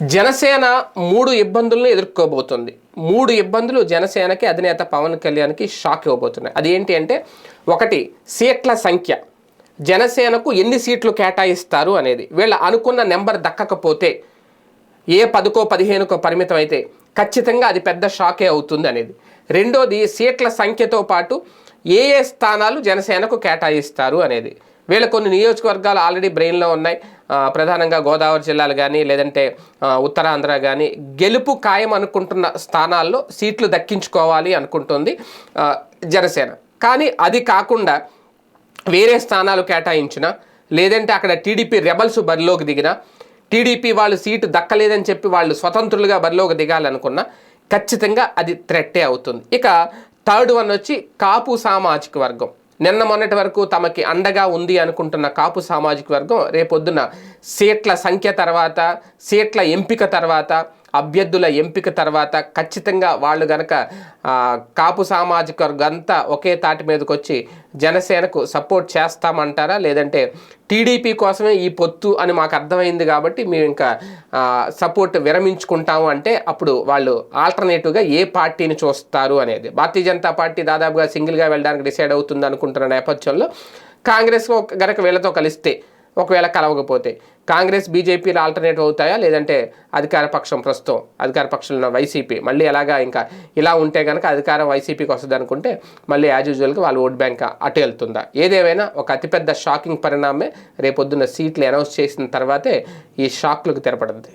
జనసేన మూడు ఇబ్బందులను ఎదుర్కోబోతుంది. మూడు ఇబ్బందులు జనసేనకి అధినేత పవన్ కళ్యాణ్కి షాక్ ఇవ్వబోతున్నాయి. అది ఏంటి అంటే ఒకటి సీట్ల సంఖ్య. జనసేనకు ఎన్ని సీట్లు కేటాయిస్తారు అనేది. వీళ్ళ అనుకున్న నెంబర్ దక్కకపోతే ఏ పదుకో పదిహేనుకో పరిమితం అయితే ఖచ్చితంగా అది పెద్ద షాకే అవుతుంది అనేది. రెండోది సీట్ల సంఖ్యతో పాటు ఏ ఏ స్థానాలు జనసేనకు కేటాయిస్తారు అనేది. వీళ్ళ కొన్ని నియోజకవర్గాలు ఆల్రెడీ బ్రెయిన్లో ఉన్నాయి. ప్రధానంగా గోదావరి జిల్లాలు కానీ లేదంటే ఉత్తరాంధ్ర కానీ గెలుపు ఖాయం అనుకుంటున్న స్థానాల్లో సీట్లు దక్కించుకోవాలి అనుకుంటుంది జనసేన. కానీ అది కాకుండా వేరే స్థానాలు కేటాయించిన లేదంటే అక్కడ టీడీపీ రెబల్స్ బరిలోకి దిగిన టీడీపీ వాళ్ళు సీటు దక్కలేదని చెప్పి వాళ్ళు స్వతంత్రులుగా బరిలోకి దిగాలనుకున్న ఖచ్చితంగా అది థ్రెట్టే అవుతుంది. ఇక థర్డ్ వన్ వచ్చి కాపు సామాజిక వర్గం. నిన్న మొన్నటి వరకు తమకి అండగా ఉంది అనుకుంటున్న కాపు సామాజిక వర్గం రేపొద్దున సీట్ల సంఖ్య తర్వాత సీట్ల ఎంపిక తర్వాత అభ్యర్థుల ఎంపిక తర్వాత ఖచ్చితంగా వాళ్ళు గనక కాపు సామాజిక వర్గంతా ఒకే తాటి మీదకి వచ్చి జనసేనకు సపోర్ట్ చేస్తామంటారా? లేదంటే టీడీపీ కోసమే ఈ పొత్తు అని మాకు అర్థమైంది కాబట్టి మేము ఇంకా సపోర్ట్ విరమించుకుంటాము అంటే అప్పుడు వాళ్ళు ఆల్టర్నేటివ్గా ఏ పార్టీని చూస్తారు అనేది. భారతీయ జనతా పార్టీ దాదాపుగా సింగిల్గా వెళ్ళడానికి డిసైడ్ అవుతుంది అనుకుంటున్న నేపథ్యంలో కాంగ్రెస్ గనక వీళ్ళతో కలిస్తే ఒకవేళ కలవకపోతే. కాంగ్రెస్ బీజేపీలు ఆల్టర్నేటివ్ అవుతాయా? లేదంటే అధికార పక్షం ప్రస్తుతం అధికార పక్షంలో ఉన్న వైసీపీ మళ్ళీ ఎలాగా ఇంకా ఇలా ఉంటే కనుక అధికారం వైసీపీకి వస్తుంది అనుకుంటే మళ్ళీ యాజ్ యూజువల్గా వాళ్ళు ఓట్ బ్యాంక్ అటు వెళ్తుందా? ఏదేమైనా ఒక అతిపెద్ద షాకింగ్ పరిణామే రేపొద్దున్న సీట్లు అనౌన్స్ చేసిన తర్వాతే ఈ షాక్లకు తెరపడుతుంది